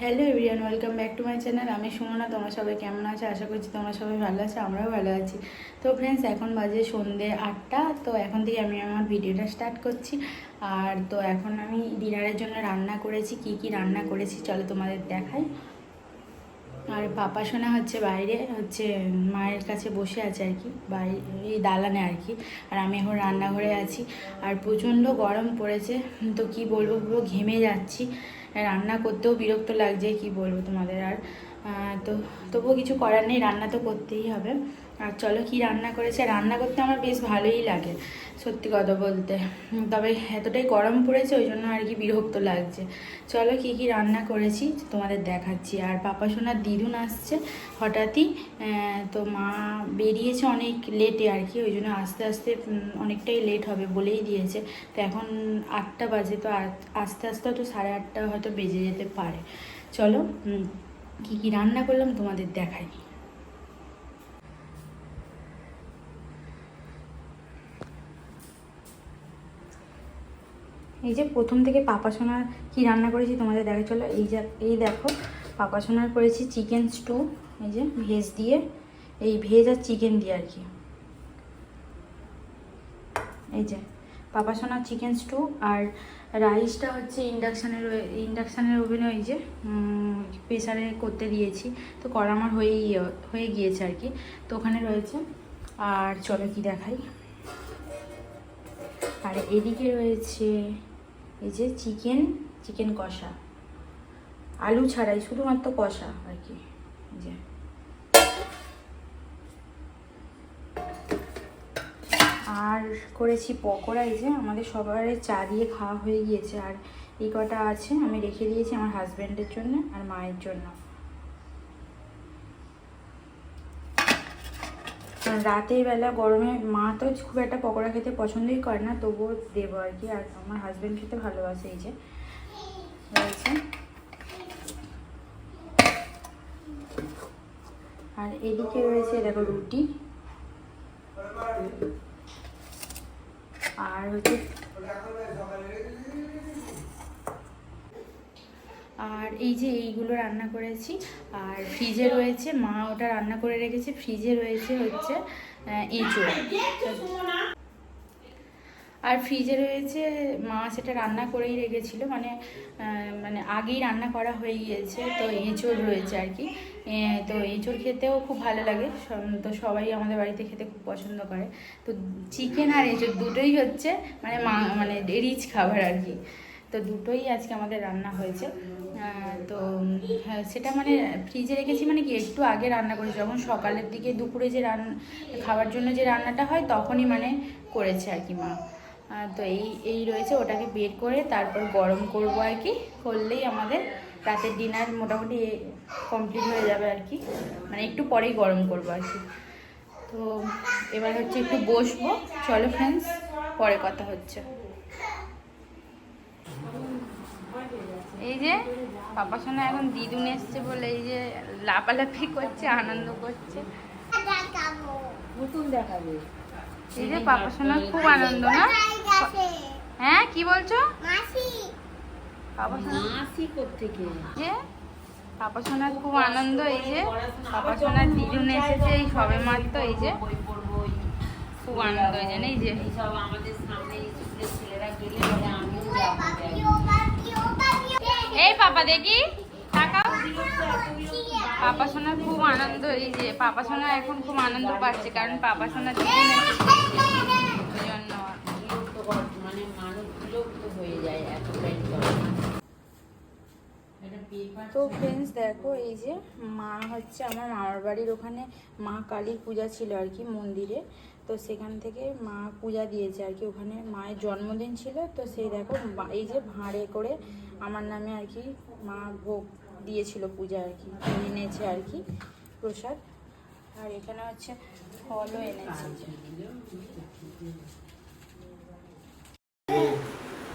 Hello everyone welcome back to my channel. আমি সুমনা, তোমরা সবাই কেমন আছো? আশা করছি তোমরা সবাই ভালো আছো, আমরাও ভালো আছি। তো ফ্রেন্ডস এখন বাজে সন্ধে আটটা, তো এখন থেকে আমি আমার ভিডিওটা স্টার্ট করছি। আর তো এখন আমি ডিনারের জন্য রান্না করেছি, কি কি রান্না করেছি, চলো তোমাদের দেখাই। আর পাপা সোনা হচ্ছে বাইরে, হচ্ছে মায়ের কাছে বসে আছে আর কি বাইরে এই দালানে আর কি। আর আমি এখন রান্নাঘরে আছি। আর প্রচণ্ড গরম পড়েছে, তো কি বলব, পুরো ঘেমে যাচ্ছি। রান্না করতেও বিরক্ত লাগছে, কি বলব তোমাদের আর? তো তবুও কিছু করার নেই, রান্না তো করতেই হবে। আর চলো কি রান্না করেছে? রান্না করতে আমার বেশ ভালোই লাগে, সত্যি কথা বলতে। তবে এতটাই গরম পড়েছে, ওই জন্য আর কি বিরক্ত লাগছে। চলো কি কি রান্না করেছি তোমাদের দেখাচ্ছি। আর পাপা সোনার দিদুন আসছে হঠাৎই। তো মা বেরিয়েছে অনেক লেটে আর কি, ওই জন্য আস্তে আস্তে অনেকটাই লেট হবে বলেই দিয়েছে। তো এখন আটটা বাজে, তো আস্তে আস্তে তো সাড়ে আটটা হয়তো বেজে যেতে পারে। চলো কি কি রান্না করলাম তোমাদের দেখাই। এই যে প্রথম থেকে পাপা সোনার কি রান্না করেছি তোমাদের দেখা চলো, এই যে, এই দেখো, পাপা সোনার করেছি চিকেন স্টু, এই যে ভেজ দিয়ে, এই ভেজ আর চিকেন দিয়ে আর কি। এই যে পাপা সোনার চিকেন স্টু আর রাইসটা হচ্ছে ইন্ডাকশানের ইন্ডাকশানের ওভেনে ওই যে প্রেসারে করতে দিয়েছি। তো করা আমার হয়েই, হয়ে গিয়েছে আর কি। তো ওখানে রয়েছে। আর চলো কি দেখাই। আর এদিকে রয়েছে এই যে চিকেন চিকেন কষা। আলু ছাড়াই, শুধুমাত্র কষা আর কি। যে। আর করেছি পকোড়া, এই যে আমাদের সবার চা দিয়ে খাওয়া হয়ে গিয়েছে। আর এই কটা আছে, আমি রেখে দিয়েছি আমার হাজব্যান্ডের জন্য আর মায়ের জন্য। রাতের বেলা গরমে মা তো খুব একটা পকোড়া খেতে পছন্দই করে না, তবুও দেবো আর কি। আর আমার হাজব্যান্ড খেতে ভালোবাসে এই যে। আর এদিকে রয়েছে, দেখো রুটি। আর হচ্ছে আর এই যে এইগুলো রান্না করেছি, আর ফ্রিজে রয়েছে, মা ওটা রান্না করে রেখেছে, ফ্রিজে রয়েছে হচ্ছে এঁচোড় আর ফ্রিজে রয়েছে মা সেটা রান্না করেই রেখেছিল মানে মানে আগেই রান্না করা হয়ে গিয়েছে তো এঁচোড় রয়েছে আর কি। তো এঁচোড় খেতেও খুব ভালো লাগে তো সবাই আমাদের বাড়িতে খেতে খুব পছন্দ করে। তো চিকেন আর এঁচোড় দুটোই হচ্ছে মানে মা মানে রিচ খাবার আর কি। তো দুটোই আজকে আমাদের রান্না হয়েছে। তো হ্যাঁ, সেটা মানে ফ্রিজে রেখেছি মানে কি একটু আগে রান্না করেছি যখন সকালের দিকে দুপুরে যে রান খাওয়ার জন্য যে রান্নাটা হয় তখনই মানে করেছে আর কি মা। তো এই এই রয়েছে ওটাকে বের করে তারপর গরম করব আর কি। করলেই আমাদের রাতের ডিনার মোটামুটি কমপ্লিট হয়ে যাবে আর কি। মানে একটু পরেই গরম করব আর কি। তো এবার হচ্ছে একটু বসবো। চলো ফ্রেন্ডস পরে কথা হচ্ছে। এই যে পাপা সোনা এখন দিদুন এসছে বলে এই যে লাফালাফি করছে আনন্দ করছে। নতুন দেখাবে। এই যে পাপা সোনা খুব আনন্দ না? হ্যাঁ কি বলছো? পাপা সোনা মাসি কোত্থেকে? যে পাপা সোনার খুব আনন্দ এই যে পাপা সোনার দিদুন এসেছে এই সবে মাত্র এই যে খুব আনন্দ এই যে এই যে। আমাদের সামনে স্কুলের ছেলেরা গেলে আমিও যাব। এই পাপা দেখি। পাপা সোনার খুব আনন্দ, এই যে পাপা সোনা এখন খুব আনন্দ পাচ্ছে, কারণ পাপা ওই জন্য মানে মানুষ হয়ে যায় এতটাই তো ফ্রেন্ডস দেখো, এই যে মা হচ্ছে আমার মামার বাড়ির ওখানে, মা কালীর পূজা ছিল আর কি মন্দিরে। তো সেখান থেকে মা পূজা দিয়েছে আর কি, ওখানে মায়ের জন্মদিন ছিল। তো সেই দেখো এই যে ভাঁড়ে করে আমার নামে আর কি মা ভোগ দিয়েছিল পূজা আর কি এনেছে আর কি প্রসাদ। আর এখানে হচ্ছে ফলও এনেছে।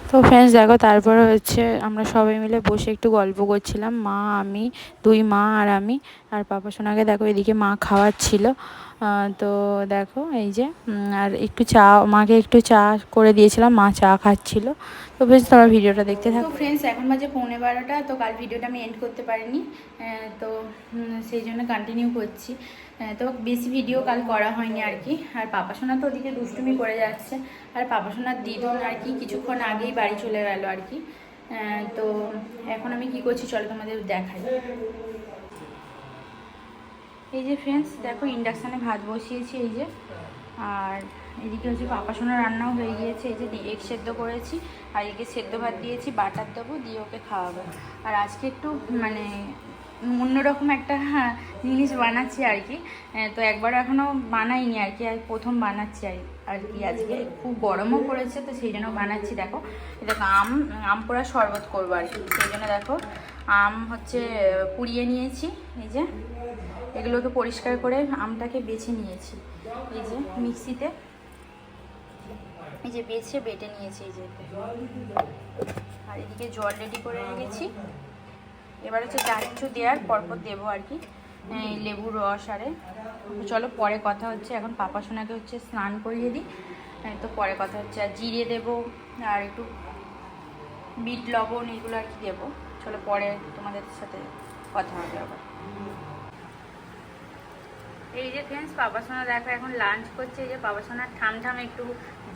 তো ফ্রেন্ডস দেখো তারপরে হচ্ছে আমরা সবাই মিলে বসে একটু গল্প করছিলাম মা আমি দুই মা আর আমি। আর পাপা সোনাকে দেখো এদিকে মা খাওয়াচ্ছিল। তো দেখো এই যে আর একটু চা মাকে একটু চা করে দিয়েছিলাম মা চা খাচ্ছিল। তো বেশ তোমার ভিডিওটা দেখতে থাকো। তো ফ্রেন্ডস এখন বাজে পৌনে বারোটা তো কাল ভিডিওটা আমি এন্ড করতে পারিনি। তো সেই জন্য কন্টিনিউ করছি। তো বেশি ভিডিও কাল করা হয়নি আর কি। আর পাপা সোনা তো ওদিকে দুষ্টুমি করে যাচ্ছে। আর পাপা সোনার দিদুন আর কি কিছুক্ষণ আগেই বাড়ি চলে গেল আর কি। তো এখন আমি কি করছি চলো তোমাদের দেখাই। এই যে ফ্রেন্ডস দেখো ইন্ডাকশানে ভাত বসিয়েছি এই যে। আর এদিকে হচ্ছে পাপা সোনা রান্নাও হয়ে গিয়েছে। এই যে এগ সেদ্ধ করেছি। আর এদিকে সেদ্ধ ভাত দিয়েছি, বাটার দেবো, দিয়ে ওকে খাওয়াবো। আর আজকে একটু মানে অন্যরকম একটা হ্যাঁ, জিনিস বানাচ্ছি আর কি। তো একবার এখনও বানাইনি আর কি আর প্রথম বানাচ্ছি আর আর কি আজকে। খুব গরমও পড়েছে তো সেই জন্য বানাচ্ছি দেখো। দেখো আম আম পোড়া শরবত করব আর কি। সেই জন্য দেখো আম হচ্ছে পুড়িয়ে নিয়েছি এই যে। এগুলোকে পরিষ্কার করে আমটাকে বেছে নিয়েছি এই যে মিক্সিতে। এই যে বেছে বেটে নিয়েছি এই যে। আর এদিকে জল রেডি করে রেখেছি। এবার হচ্ছে যা দেওয়ার পরপর দেবো আর কি লেবুর রস আরে। চলো পরে কথা হচ্ছে, এখন পাপা সোনাকে হচ্ছে স্নান করিয়ে দিই। এই তো পরে কথা হচ্ছে, আর জিরে দেবো, আর একটু বিট লবণ এগুলো আর কি দেবো। চলো পরে তোমাদের সাথে কথা হবে আবার। এই যে ফ্রেন্ডস পাপা সোনা দেখো এখন লাঞ্চ করছে, এই যে পাপা সোনার ঠাম ঠাম একটু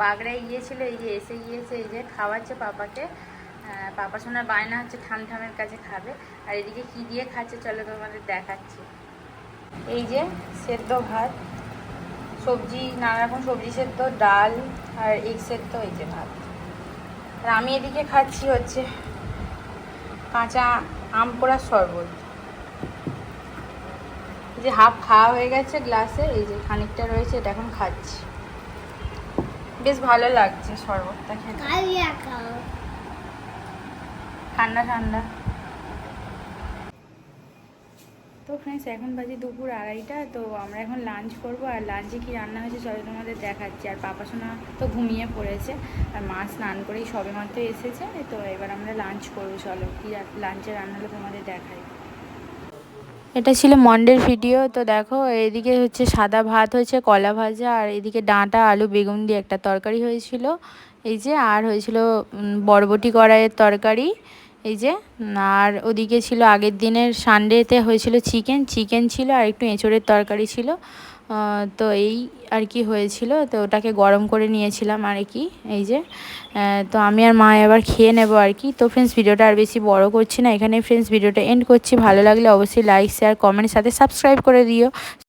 বাগড়ায় গিয়েছিল, এই যে এসে গিয়েছে, এই যে খাওয়াচ্ছে পাপাকে। পাপা সোনার বায়না হচ্ছে ঠাম ঠামের কাছে খাবে। আর এদিকে কি দিয়ে খাচ্ছে চলো তোমাদের দেখাচ্ছি। এই যে সেদ্ধ ভাত সবজি নানা রকম সবজি সেদ্ধ ডাল আর এগ সেদ্ধ এই যে ভাত। আর আমি এদিকে খাচ্ছি হচ্ছে কাঁচা আম পোড়ার শরবত। যে হাফ খাওয়া হয়ে গেছে গ্লাসে এই যে খানিকটা রয়েছে এটা এখন খাচ্ছি। বেশ ভালো লাগছে শরবতটা খেতে। ঠান্ডা ঠান্ডা। তো ফ্রেন্ডস এখন বাজে দুপুর আড়াইটা, তো আমরা এখন লাঞ্চ করব। আর লাঞ্চে কি রান্না হয়েছে চলো তোমাদের দেখাচ্ছি। আর পাপা সোনা তো ঘুমিয়ে পড়েছে। আর মা স্নান করেই সবে মাত্র এসেছে। তো এবার আমরা লাঞ্চ করব, চলো। কি লাঞ্চে রান্না হলো তোমাদের দেখাই। এটা ছিল মন্ডের ভিডিও তো দেখো, এদিকে হচ্ছে সাদা ভাত হয়েছে, কলা ভাজা, আর এদিকে ডাঁটা, আলু, বেগুন দিয়ে একটা তরকারি হয়েছিল। এই যে, আর হয়েছিল বরবটি কড়াইয়ের তরকারি। এই যে, আর ওদিকে ছিল আগের দিনের সানডেতে হয়েছিল চিকেন চিকেন ছিল আর একটু এঁচড়ের তরকারি ছিল। তো এই আর কি হয়েছিল, তো ওটাকে গরম করে নিয়েছিলাম আর কি, এই যে। তো আমি আর মা এবার খেয়ে নেব আর কি। তো ফ্রেন্ডস ভিডিওটা আর বেশি বড় করছি না এখানে ফ্রেন্ডস ভিডিওটা এন্ড করছি। ভালো লাগলে অবশ্যই লাইক শেয়ার কমেন্টের সাথে সাবস্ক্রাইব করে দিও।